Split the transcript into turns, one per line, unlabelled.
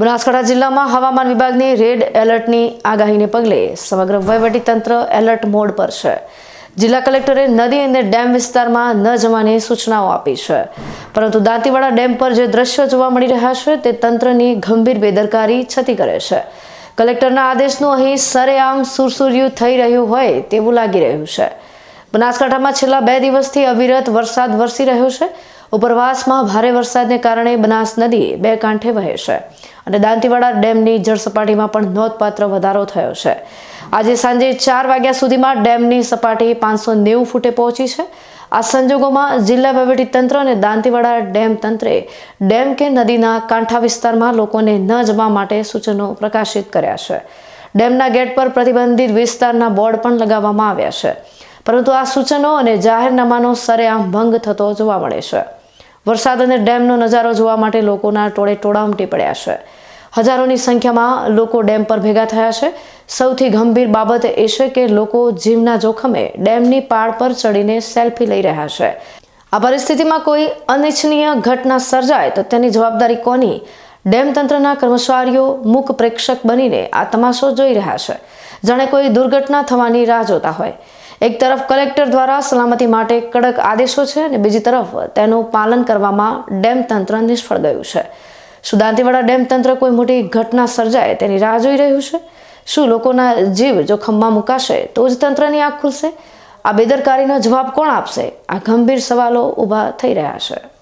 બનાસકાંઠા જિલ્લામાં હવામાન વિભાગની રેડ એલર્ટની આગાહીને પગલે સમગ્ર વહીવટીતંત્ર એલર્ટ મોડ પર છે. જિલ્લા કલેક્ટરે નદી અને ડેમ વિસ્તારમાં ન જવાની સૂચનાઓ આપી છે. પરંતુ દાંતીવાડા ડેમ પર જે દ્રશ્યો જોવા મળી રહ્યા છે, તે તંત્રની ગંભીર બેદરકારી છતી કરે છે. કલેક્ટરના આદેશનું અહીં સરેઆમ સુરસુર્યું થઈ રહ્યું હોય તેવું લાગી રહ્યું છે. બનાસકાંઠામાં છેલ્લા બે દિવસથી અવિરત વરસાદ વરસી રહ્યો છે. ઉપરવાસમાં ભારે વરસાદને કારણે બનાસ નદી બે કાંઠે વહે છે અને દાંતીવાડા ડેમની જળસપાટીમાં પણ નોંધપાત્ર વધારો થયો છે. આજે સાંજે ચાર વાગ્યા સુધીમાં ડેમની સપાટી પાંચસો નેવું ફૂટે પહોંચી છે. આ સંજોગોમાં જિલ્લા વહીવટીતંત્ર અને દાંતીવાડા ડેમ તંત્રે ડેમ કે નદીના કાંઠા વિસ્તારમાં લોકોને ન જવા માટે સૂચનો પ્રકાશિત કર્યા છે. ડેમના ગેટ પર પ્રતિબંધિત વિસ્તારના બોર્ડ પણ લગાવવામાં આવ્યા છે. પરંતુ આ સૂચનો અને જાહેરનામાનો સરેઆમ ભંગ થતો જોવા મળે છે. વરસાદ અને ડેમનો નજારો જોવા માટે લોકોના ટોળે ટોળા ઉમટી પડ્યા છે. હજારોની સંખ્યામાં લોકો ડેમ પર ભેગા થયા છે. સૌથી ગંભીર બાબત એ છે કે લોકો જીવના જોખમે ડેમની પાળ પર ચડીને સેલ્ફી લઈ રહ્યા છે. આ પરિસ્થિતિમાં કોઈ અનિચ્છનીય ઘટના સર્જાય તો તેની જવાબદારી કોની? ડેમ તંત્રના કર્મચારીઓ મૂક પ્રેક્ષક બનીને આ તમાશો જોઈ રહ્યા છે. જાણે કોઈ દુર્ઘટના થવાની રાહ જોતા હોય. એક તરફ કલેક્ટર દ્વારા સલામતી માટે કડક આદેશો છે અને બીજી તરફ તેનું પાલન કરવામાં ડેમ તંત્ર નિષ્ફળ ગયું છે. શું દાંતીવાડા ડેમ તંત્ર કોઈ મોટી ઘટના સર્જાય તેની રાહ જોઈ રહ્યું છે. શું લોકોના જીવ જોખમમાં મુકાશે તો જ તંત્રની આંખ ખુલશે? આ બેદરકારીનો જવાબ કોણ આપશે? આ ગંભીર સવાલો ઊભા થઈ રહ્યા છે.